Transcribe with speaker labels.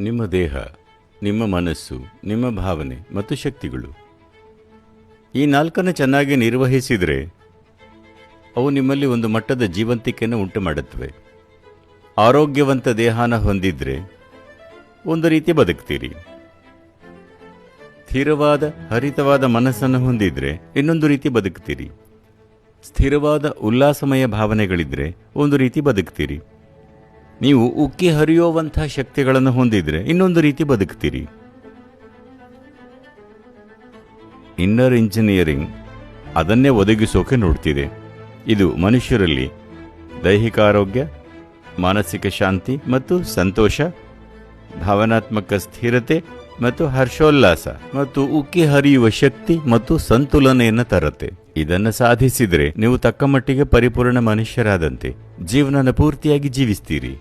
Speaker 1: ನಿಮ್ಮ ದೇಹ, ನಿಮ್ಮ ಮನಸ್ಸು, ನಿಮ್ಮ ಭಾವನೆ ಮತ್ತು ಶಕ್ತಿಗಳು. ಈ ನಾಲ್ಕನ್ನು ಚೆನ್ನಾಗಿ ನಿರ್ವಹಿಸಿದರೆ ಅವು ನಿಮ್ಮಲ್ಲಿ ಒಂದು ಮಟ್ಟದ ಜೀವಂತಿಕೆಯನ್ನು ಉಂಟು ಮಾಡುತ್ತವೆ ಆರೋಗ್ಯವಂತ ದೇಹನ ಹೊಂದಿದ್ರೆ ಒಂದು ರೀತಿ ಬದುಕ್ತೀರಿ. ಸ್ಥಿರವಾದ, ಹರಿತವಾದ ಮನಸ್ಸನ್ನು ಹೊಂದಿದ್ರೆ ಇನ್ನೊಂದು ರೀತಿ ಬದುಕ್ತೀರಿ. ಸ್ಥಿರವಾದ, ಉಲ್ಲಾಸಮಯ ಭಾವನೆಗಳಿದ್ರೆ ಒಂದು ರೀತಿ ಬದುಕ್ತೀರಿ. ನೀವು ಉಕ್ಕಿ ಹರಿಯುವಂಥ ಶಕ್ತಿಗಳನ್ನು ಹೊಂದಿದ್ರೆ ಇನ್ನೊಂದು ರೀತಿ ಬದುಕ್ತೀರಿ. ಇನ್ನರ್ ಇಂಜಿನಿಯರಿಂಗ್ ಅದನ್ನೇ ಒದಗಿಸೋಕೆ ನೋಡ್ತಿದೆ. ಇದು ಮನುಷ್ಯರಲ್ಲಿ ದೈಹಿಕ ಆರೋಗ್ಯ, ಮಾನಸಿಕ ಶಾಂತಿ ಮತ್ತು ಸಂತೋಷ, ಭಾವನಾತ್ಮಕ ಸ್ಥಿರತೆ ಮತ್ತು ಹರ್ಷೋಲ್ಲಾಸ ಮತ್ತು ಉಕ್ಕಿ ಹರಿಯುವ ಶಕ್ತಿ ಮತ್ತು ಸಂತುಲನೆಯನ್ನು ತರುತ್ತೆ. ಇದನ್ನು ಸಾಧಿಸಿದರೆ ನೀವು ತಕ್ಕಮಟ್ಟಿಗೆ ಪರಿಪೂರ್ಣ ಮನುಷ್ಯರಾದಂತೆ ಜೀವನನ ಪೂರ್ತಿಯಾಗಿ ಜೀವಿಸ್ತೀರಿ.